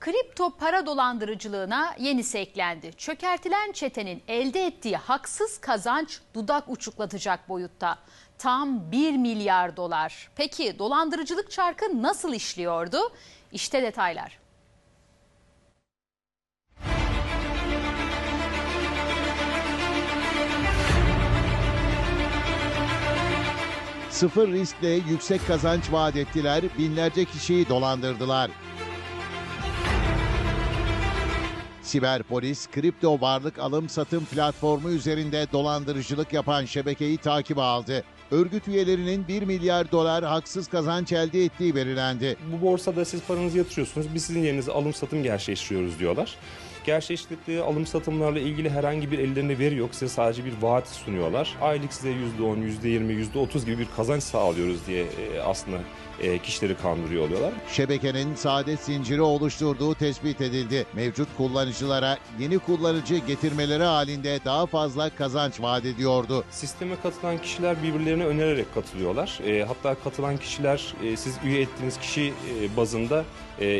Kripto para dolandırıcılığına yenisi eklendi. Çökertilen çetenin elde ettiği haksız kazanç dudak uçuklatacak boyutta. Tam 1 milyar dolar. Peki dolandırıcılık çarkı nasıl işliyordu? İşte detaylar. Sıfır riskle yüksek kazanç vaat ettiler, binlerce kişiyi dolandırdılar. Siber polis, kripto varlık alım satım platformu üzerinde dolandırıcılık yapan şebekeyi takibe aldı. Örgüt üyelerinin 1 milyar dolar haksız kazanç elde ettiği belirlendi. Bu borsada siz paranızı yatırıyorsunuz. Biz sizin yerinize alım satım gerçekleştiriyoruz diyorlar. Gerçekleştirdikleri alım satımlarla ilgili herhangi bir ellerinde veri yok. Size sadece bir vaat sunuyorlar. Aylık size %10, %20, %30 gibi bir kazanç sağlıyoruz diye e, aslında e, kişileri kandırıyor oluyorlar. Şebekenin saadet zinciri oluşturduğu tespit edildi. Mevcut kullanıcılara yeni kullanıcı getirmeleri halinde daha fazla kazanç vaat ediyordu. Sisteme katılan kişiler birbirlerine önererek katılıyorlar. E, hatta katılan kişiler siz üye ettiğiniz kişi bazında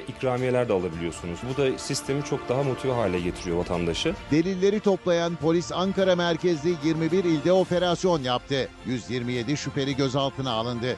ikramiyeler de alabiliyorsunuz. Bu da sistemi çok daha motive hale getiriyor vatandaşı. Delilleri toplayan polis Ankara merkezli 21 ilde operasyon yaptı. 127 şüpheli gözaltına alındı.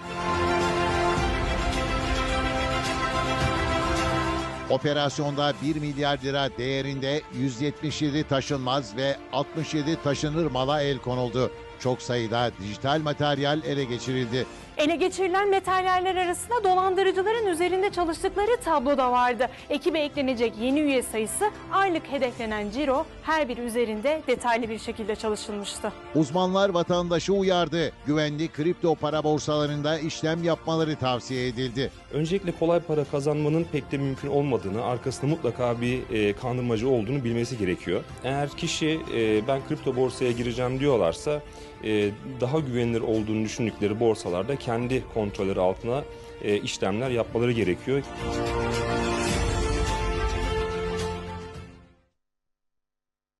Operasyonda 1 milyar lira değerinde 177 taşınmaz ve 67 taşınır mala el konuldu. Çok sayıda dijital materyal ele geçirildi. Ele geçirilen materyaller arasında dolandırıcıların üzerinde çalıştıkları tablo da vardı. Ekibe eklenecek yeni üye sayısı, aylık hedeflenen ciro her biri üzerinde detaylı bir şekilde çalışılmıştı. Uzmanlar vatandaşı uyardı. Güvenli kripto para borsalarında işlem yapmaları tavsiye edildi. Öncelikle kolay para kazanmanın pek de mümkün olmadığını, arkasında mutlaka bir e, kandırmacı olduğunu bilmesi gerekiyor. Eğer kişi e, ben kripto borsaya gireceğim diyorlarsa e, daha güvenilir olduğunu düşündükleri borsalarda kendi kontrolleri altına e, işlemler yapmaları gerekiyor.